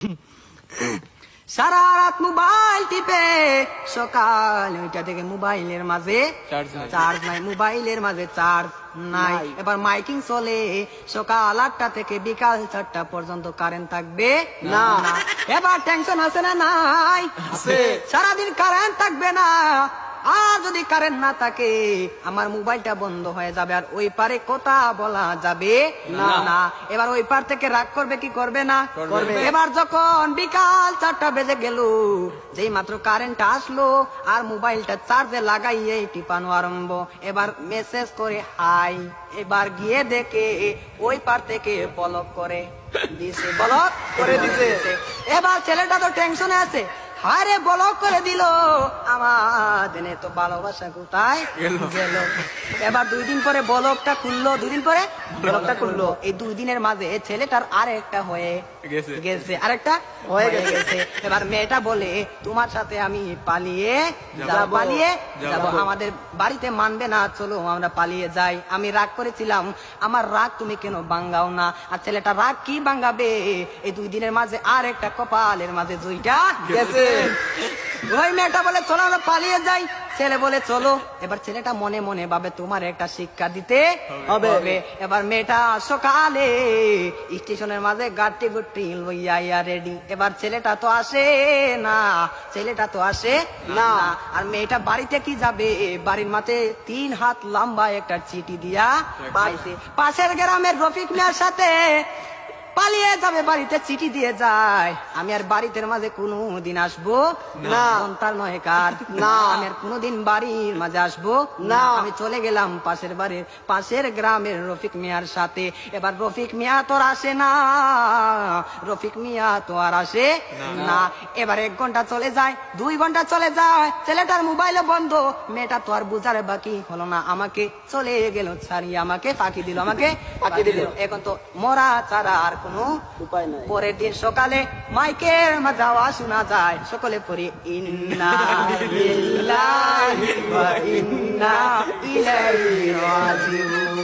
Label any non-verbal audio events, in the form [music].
[coughs] সারা রাত মোবাইল টিপে সকাল ওইটা থেকে মোবাইলের মাঝে চার্জ নাই। মোবাইলের মাঝে চার্জ নাই। এবার মাইকিং চলে সকাল আটটা থেকে বিকাল চারটা পর্যন্ত কারেন্ট থাকবে? না। এবার টেনশন আছে না নাই? সারাদিন কারেন্ট থাকবে না। আর যদি কারেন্ট না থাকে আমার মোবাইলটা বন্ধ হয়ে যাবে আর ওই পারে কথা বলা যাবে না না। এবার ওই পার থেকে রাগ করবে কি করবে না? করবে। এবার যখন বিকাল চারটা বেজে গেল যেই মাত্র কারেন্ট আসলো আর মোবাইলটা চার্জে লাগাইয়ে টিপানো আরম্ভ। এবার মেসেজ করে হাই এবার গিয়ে দেখে ওই পার থেকে বলক করে দিছে। বলক করে [laughs] দিছে। এবার ছেলেটা তো টেনশনে আছে। হারে বলক করে দিল। আমার দিনে তো ভালোবাসা কোথায়? গেল। এবার দুই দিন পরে বলকটা খুললো দুই দিন পরে বলকটা খুললো। এই দুই দিনের মাঝে ছেলেটার আরেকটা হয়ে গেছে। আরেকটা? হয়ে গেছে। এবার মেয়েটা বলে তোমার সাথে আমি পালিয়ে যাব পালিয়ে যাব। আমাদের বাড়িতে মানবে না চলো আমরা পালিয়ে যাই। আমি রাগ করেছিলাম আমার রাগ তুমি কেন বাঙ্গাও না? আর ছেলেটা রাগ কি বাঙ্গাবে এই দুই দিনের মাঝে আর একটা কপালের মাঝে দুইটা গেছে। ওই মেয়েটা বলে চলো আমরা পালিয়ে যাই। ছেলে বলে চলো এবার ছেলেটা মনে মনে ভাবে তোমার একটা শিক্ষা দিতে হবে। এবার মেয়েটা সকালে স্টেশনের মাঝে গাড়টি গুটি লইয়া ইয়া রেডি এবার ছেলেটা তো আসে না ছেলেটা তো আসে না। আর মেয়েটা বাড়িতে কি যাবে? বাড়ির মাঝে তিন হাত লম্বা একটা চিঠি দিয়া পাইছে। পাশের গ্রামের রফিক মিয়ার সাথে পালিয়ে যাবে বাড়িতে চিঠি দিয়ে যায়। আমি আর বাড়িতে মাঝে কোনো দিন আসব? না। তার নয় কার। না আমি আর কোনোদিন বাড়ির মাঝে আসব? না। আমি চলে গেলাম পাশের বাড়ির পাশের গ্রামের রফিক মিয়ার সাথে। এবার রফিক মিয়া তোর আসে না। রফিক মিয়া তো আর আসে না। এবার এক ঘণ্টা চলে যায় দুই ঘণ্টা চলে যায়। ছেলেটার মোবাইলও বন্ধ। মেয়েটা তো আর বুঝার বাকি হলো না আমাকে। চলে গেল ছাড়িয়ে আমাকে ফাঁকি দিল আমাকে। ফাঁকি দিল। এখন তো মরা ছাড়া আর কোনো উপায় নাই। পরের দিন সকালে মাইকের যাওয়া শোনা যায়। সকলে পরে ইন্না ইন্না ইলাইহি রাজিউন।